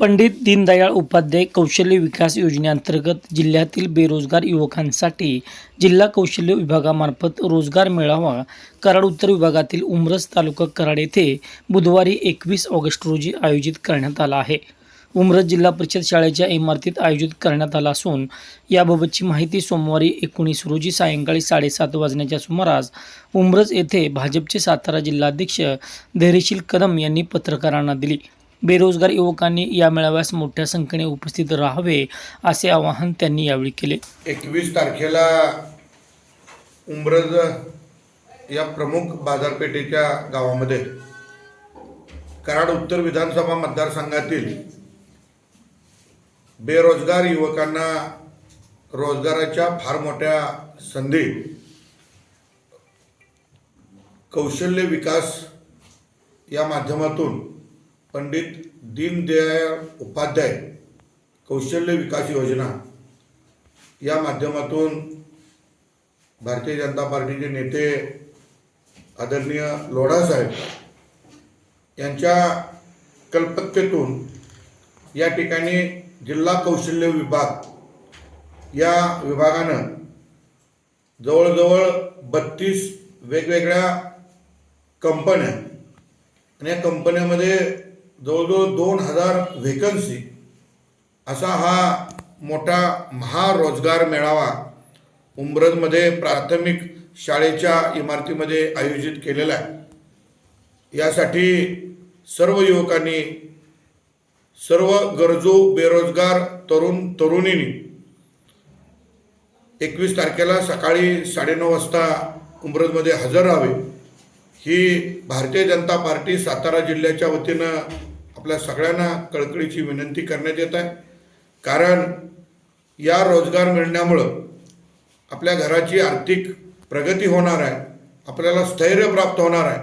पंडित दीनदयाळ उपाध्याय कौशल्य विकास योजनेअंतर्गत जिल्ह्यातील बेरोजगार युवकांसाठी जिल्हा कौशल्य विभागामार्फत रोजगार मेळावा कराड उत्तर विभागातील उमरस तालुका कराड येथे बुधवारी एकवीस ऑगस्ट रोजी आयोजित करण्यात आला आहे. उमरस जिल्हा परिषद शाळेच्या इमारतीत आयोजित करण्यात आला असून याबाबतची माहिती सोमवारी एकोणीस रोजी सायंकाळी साडेसात वाजण्याच्या सुमारास उमरस येथे भाजपचे सातारा जिल्हाध्यक्ष धैर्यशील कदम यांनी पत्रकारांना दिली. बेरोजगार युवकांनी या मेळाव्यास मोठ्या संख्येने उपस्थित राहावे असे आवाहन त्यांनी यावेळी केले. एकवीस तारखेला उमरज या प्रमुख बाजारपेठेच्या गावामध्ये कराड उत्तर विधानसभा मतदारसंघातील बेरोजगार युवकांना रोजगाराच्या फार मोठ्या संधी कौशल्य विकास या माध्यमातून पंडित दीनदयाळ उपाध्याय कौशल्य विकास योजना या माध्यमातून भारतीय जनता पार्टीचे नेते आदरणीय लोढासाहेब यांच्या कल्पकतेतून या ठिकाणी जिल्हा कौशल्य विभाग या विभागानं जवळजवळ बत्तीस वेगवेगळ्या कंपन्या आणि या कंपन्यामध्ये जवळजवळ दोन हजार व्हेकन्सी असा हा मोठा महारोजगार मेळावा उंब्रजमध्ये प्राथमिक शाळेच्या इमारतीमध्ये आयोजित केलेला आहे. यासाठी सर्व युवकांनी सर्व गरजू बेरोजगार तरुण तरुणींनी एकवीस तारखेला सकाळी साडेनऊ वाजता उंब्रजमध्ये हजर राहावे. ही भारतीय जनता पार्टी सातारा जिल्ह्याच्या वतीनं आपल्या सगळ्यांना कळकळीची विनंती करण्यात येत आहे. कारण या रोजगार मिळण्यामुळं आपल्या घराची आर्थिक प्रगती होणार आहे. आपल्याला स्थैर्य प्राप्त होणार आहे.